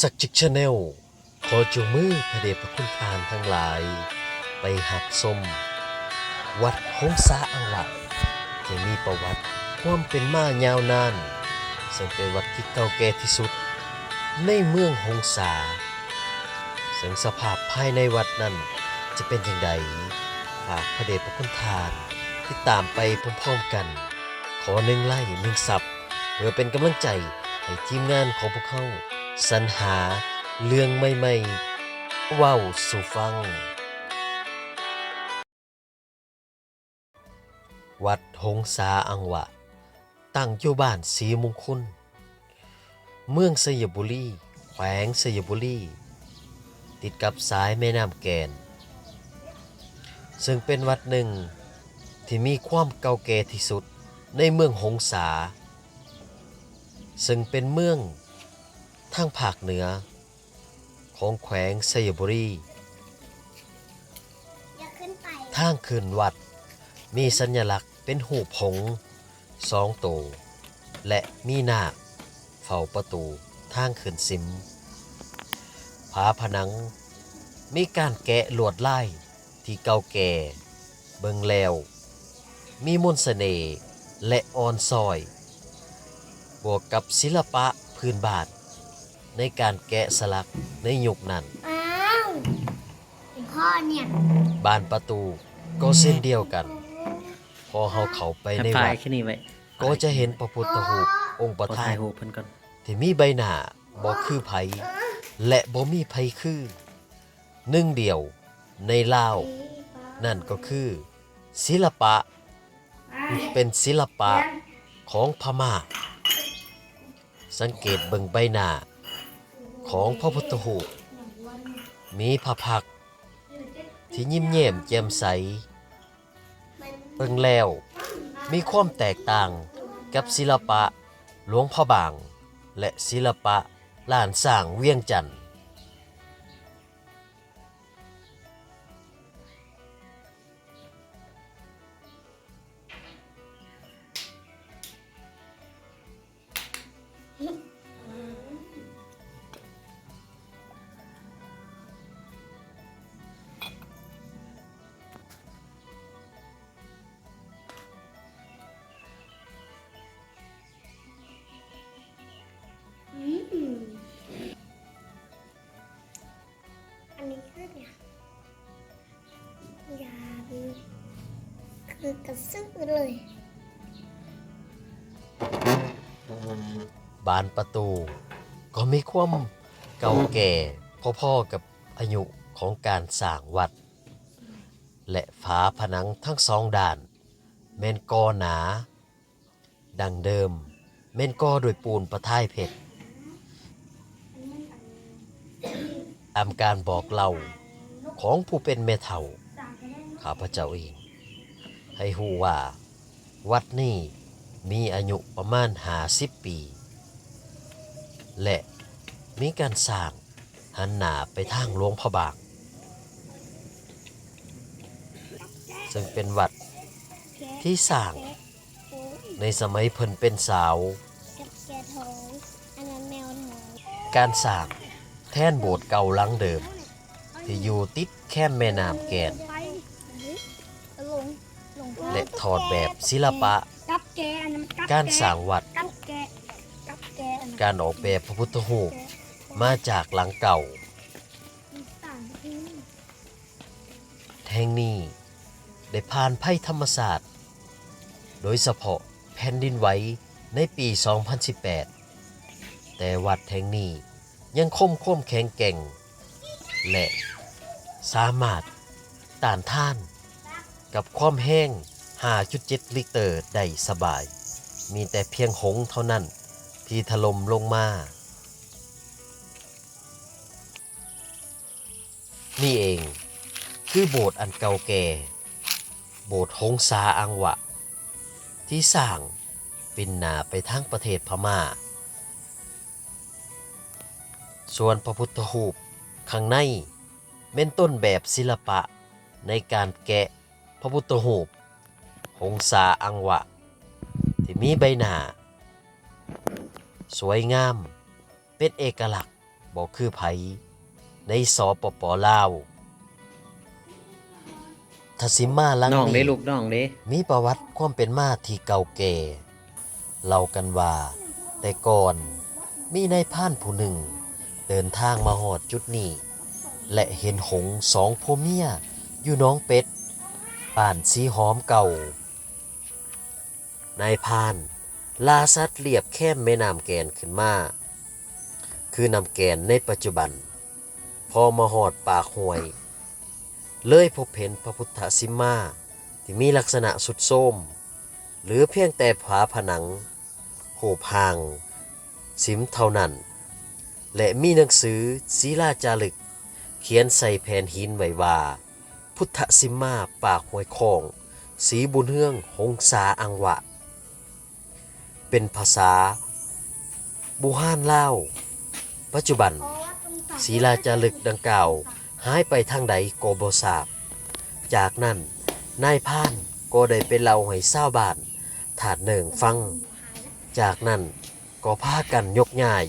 สักจิกชาแนลขอจูมือพระเดชพระคุณทานทั้งหลาย ไปหัดสมวัดหงสาอังหวะที่มีประวัติความเป็นมายาวนาน ซึ่งเป็นวัดที่เก่าแก่ที่สุด ในเมืองหงสา ซึ่งสภาพภายในวัดนั้นจะเป็นอย่างไรฝากพระเดชพระคุณทานที่ตามไปพร้อมๆกัน ขอหนึ่งไล่หนึ่งสับเพื่อเป็นกำลังใจให้ทีมงานของพวกเขา สรรหาเรื่องใหม่ๆเว้าสู่ฟัง วัดหงสาอังวะ ตั้งอยู่บ้านสีมงคลเมืองสยบุรี แขวงสยบุรี ติดกับสายแม่น้ำแกน ซึ่งเป็นวัดหนึ่งที่มีความเก่าแก่ที่สุดในเมืองหงสา ซึ่งเป็นเมืองางภาคเหนือ ของแขวงสยบุรีอย่าขึ้นไปทางขึ้นวัด มีสัญลักษณ์เป็นหูปหงส์สองตัวและมีนาคเฝ้าประตูทางขึ้นสิมผาผนัง มีการแกะลวดลายที่เก่าแก่ เบิงแล้ว มีมนต์เสน่ห์และอ่อนซอย บวกกับศิลปะพื้นบ้าน ในการแกะสลักในยุคนั้น อ้าวเป็นพ่อเนี่ยบานประตูก็เส้นเดียวกัน พอเฮาเข้าไปในถ่าวัยดแค่นี้ไว้ก็จะเห็นพระพุทธรูปองค์ประขอธาถ่านยรูปเพิ่นก่อนที่มีใบหน้าบ่คือไผและบ่มีไผคือหนึ่งเดียวในลาว นั่นก็คือ ศิลปะ เป็นศิลปะของพม่า สังเกตเบิ่งใบหน้า ของพระพุทธรูปมีพระพัก ที่ยิ้มแย้มแจ่มใสเบิ่งแล้วมีความแตกต่างกับศิลปะหลวงพ่อบาง และศิลปะล้านสร้างเวียงจันทร์ คือกระซื้อเลย บานประตู ก็มีความเก่าแก่พ่อๆกับอายุของการสร้างวัด และฝาผนังทั้งสองด้านแม่นกอหนา ดังเดิมแม่นกอโดยปูนประท้ายเพชรตามการบอกเล่าของผู้เป็นแม่เฒ่าข้าพเจ้าเอง ให้หูว่า วัดนี้มีอายุประมาณ50ปี และมีการสร้างหันหน้าไปทางหลวงพระบางซึ่งเป็นวัดที่สร้างในสมัยเพิ่นเป็นสาว การสร้างแท่นโบสถ์เก่าหลังเดิม ที่อยู่ติดแค่แม่น้ำแกน และถอดแบบศิลปะกับแกอันนั้นกับการสร้างวัดกับแกกับแกอันนั้นการออกแบบพระพุทธรูปมาจากหลังเก่าต่างที่แห่งนี้ได้ผ่านภัยธรรมศาสตร์ โดยเฉพาะแผ่นดินไหวในปี 2018 แต่วัดแห่งนี้ยังคมค้มแข็งแกร่ง และสามารถต้านทานกับความแห้ง 5.7 ลิตรได้สบาย มีแต่เพียงหงส์เท่านั้น ที่ถล่มลงมา นี่เองคือโบสถ์อันเก่าแก่ โบสถ์หงสาอังวะ ที่สร้างปินหนาไปทางประเทศพม่า ส่วนพระพุทธรูปข้างในเป็นต้นแบบศิลปะในการแกะพระพุทธรูป หงสาอังวะ ที่มีใบหน้า สวยงาม เป็นเอกลักษณ์บ่คือไผในสปปลาวทศิมาหลังน้องเด้นี้ลูกน้องเด้มีประวัติความเป็นมาที่เก่าแก่เล่ากันว่า แต่ก่อนมีนายพรานผู้หนึ่ง เดินทางมาหอดจุดนี้ และเห็นหงส์สองผัวเมียอยู่หน้องเป็ดป่านสีหอมเก่า นายพานลาสัตว์เรียบแค้มแม่น้ำแกนขึ้นมา คือนำแกนในปัจจุบัน พอมาหอดปากห้วย เลยพบเห็นพระพุทธสิมมา ที่มีลักษณะสุดโทมหรือเพียงแต่ผาผนัง โหบหาง สิมเท่านั้น และมีหนังสือศีลาจารึก เขียนใส่แผ่นหินไว้ว่า พุทธสิมมาปากห้วยคอง สีบุญเฮืองหงสาอังวะ เป็นภาษาบูฮานเล่า ปัจจุบันศีลาจารึกดังกล่าวหายไปทางใดก็บ่ทราบ จากนั้นนายพานก็ได้ไปเล่าให้ชาวบ้านถาดเนิงฟัง จากนั้นก็พากันยกย้าย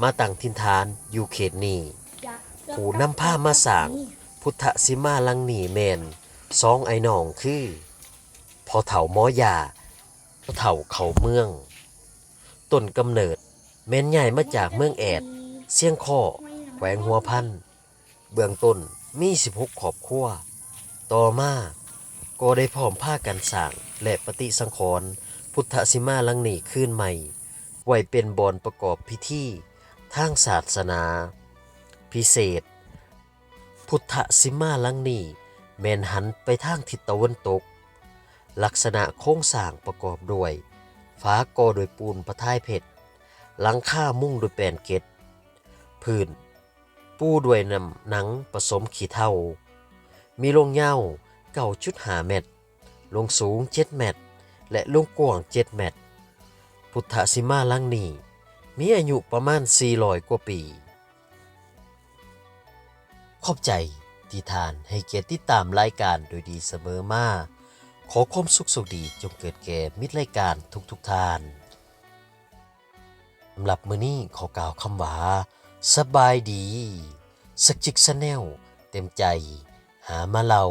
มาตั้งทินฐานอยู่เขตนี้ผู้นำผ้ามาสางพุทธสิมาลังหนีแมนสองไอ้น้องคือ พอเถ่าหมอยา เถ่าเขาเมือง ต้นกำเนิดแม่นใหญ่มาจากเมืองแอด เสียงข้อแขวงหัวพัน เบื้องต้นมี 16ขอบครัว ต่อมาก็ได้พร้อมผ้ากันสร้างและปฏิสังขรณ์พุทธสิมาลังนีขึ้นใหม่ ไว้เป็นบอนประกอบพิธีทางศาสนา พิเศษ พุทธสิมาลังนีแมนหันไปทางทิศตะวันตก ลักษณะโครงสร้างประกอบด้วยฟ้าก่อโดยปูนประทายเพชรหลังคามุ่งด้วยแปนเกตพื้น ปูด้วยน้ำหนังผสมขี้เถ้ามีลงยาเก่าจุดหาเมตร ลงสูงเจ็ดเมตร และลงกว้างเจ็ดเมตร พุทธสิมาลังนี้ มีอายุประมาณ400กว่าปี ขอบใจที่ทานให้เกียรติติดตามรายการโดยดีเสมอมา ขอความสุขสุขดีจงเกิดแก่มิตรรายการทุกทุกทานสำหรับมือนี้ขอกล่าวคำว่า สบายดี สักจิกสแนลเต็มใจ หามาเล่า